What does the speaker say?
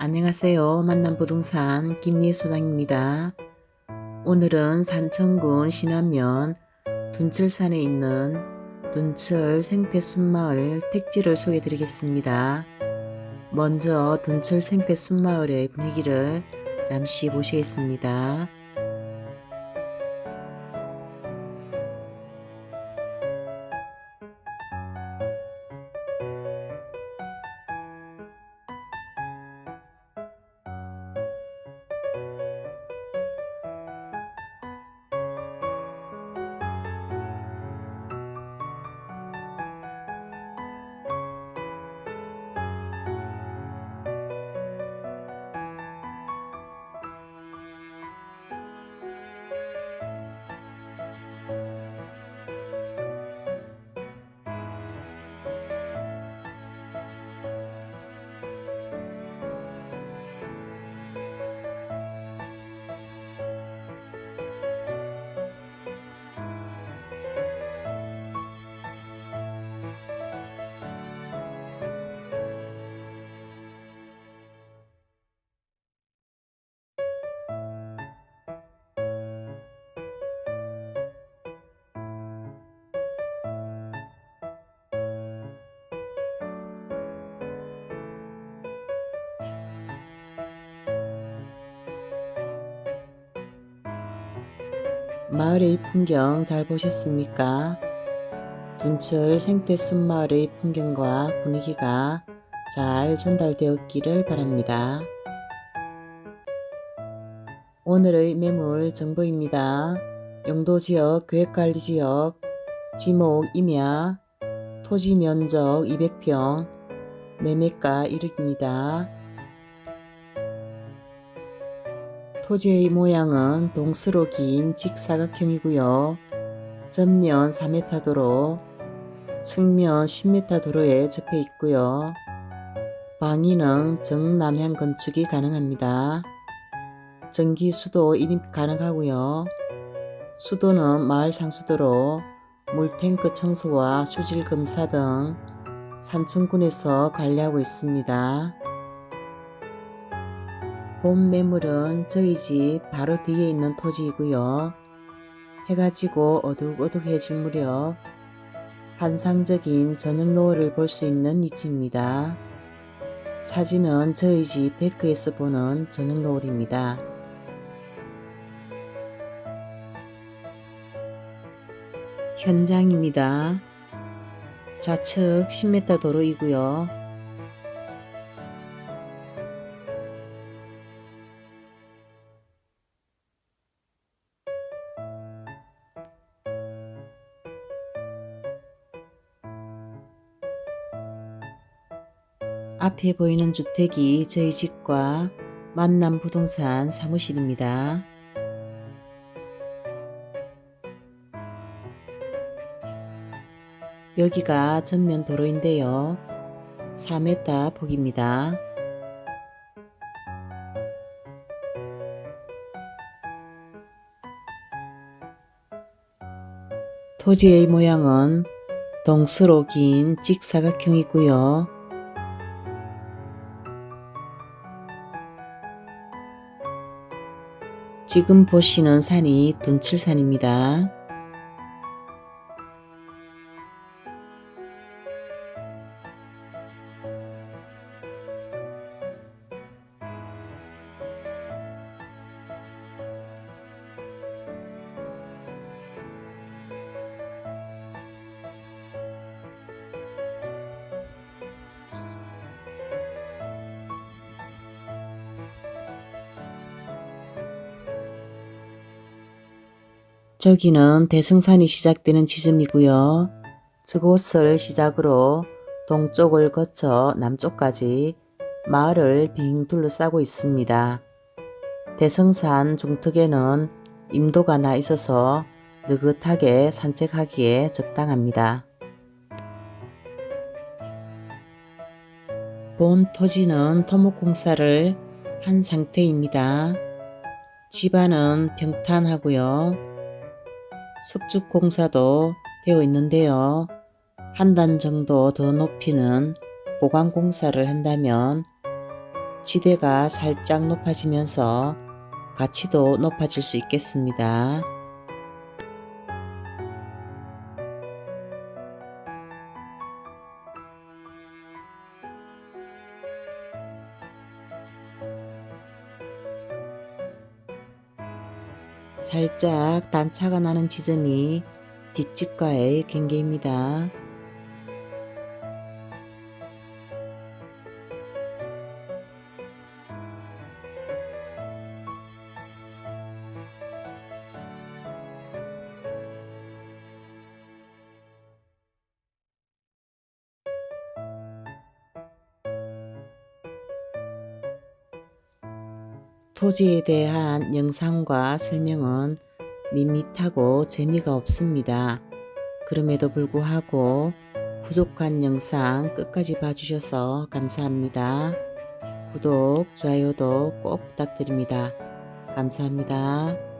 안녕하세요. 만남부동산 김미소장입니다. 오늘은 산청군 신안면 둔철산에 있는 둔철 생태순마을 택지를 소개해 드리겠습니다. 먼저 둔철 생태순마을의 분위기를 잠시 보시겠습니다. 마을의 풍경 잘 보셨습니까? 둔철 생태순마을의 풍경과 분위기가 잘 전달되었기를 바랍니다. 오늘의 매물 정보입니다. 용도지역 계획관리지역 지목 임야 토지 면적 200평 매매가 1억입니다. 토지의 모양은 동스로 긴 직사각형이고요. 전면 4m 도로, 측면 10m 도로에 접해 있고요. 방위는 정남향 건축이 가능합니다. 전기 수도 인입 가능하고요. 수도는 마을 상수도로 물탱크 청소와 수질 검사 등 산청군에서 관리하고 있습니다. 본 매물은 저희 집 바로 뒤에 있는 토지이고요. 해가 지고 어둑어둑해질 무렵 환상적인 저녁 노을을 볼 수 있는 위치입니다. 사진은 저희 집 데크에서 보는 저녁 노을입니다. 현장입니다. 좌측 10m 도로이고요. 앞에 보이는 주택이 저희 집과 만남 부동산 사무실입니다. 여기가 전면 도로인데요. 4m 폭입니다. 토지의 모양은 동스로 긴 직사각형이고요. 지금 보시는 산이 둔칠산입니다. 저기는 대승산이 시작되는 지점이고요. 저곳을 시작으로 동쪽을 거쳐 남쪽까지 마을을 빙 둘러싸고 있습니다. 대성산 중턱에는 임도가 나 있어서 느긋하게 산책하기에 적당합니다. 본 토지는 토목공사를 한 상태입니다. 집안은 평탄하고요. 석축 공사도 되어 있는데요. 한 단 정도 더 높이는 보강 공사를 한다면 지대가 살짝 높아지면서 가치도 높아질 수 있겠습니다. 살짝 단차가 나는 지점이 뒷집과의 경계입니다. 토지에 대한 영상과 설명은 밋밋하고 재미가 없습니다. 그럼에도 불구하고 부족한 영상 끝까지 봐주셔서 감사합니다. 구독, 좋아요도 꼭 부탁드립니다. 감사합니다.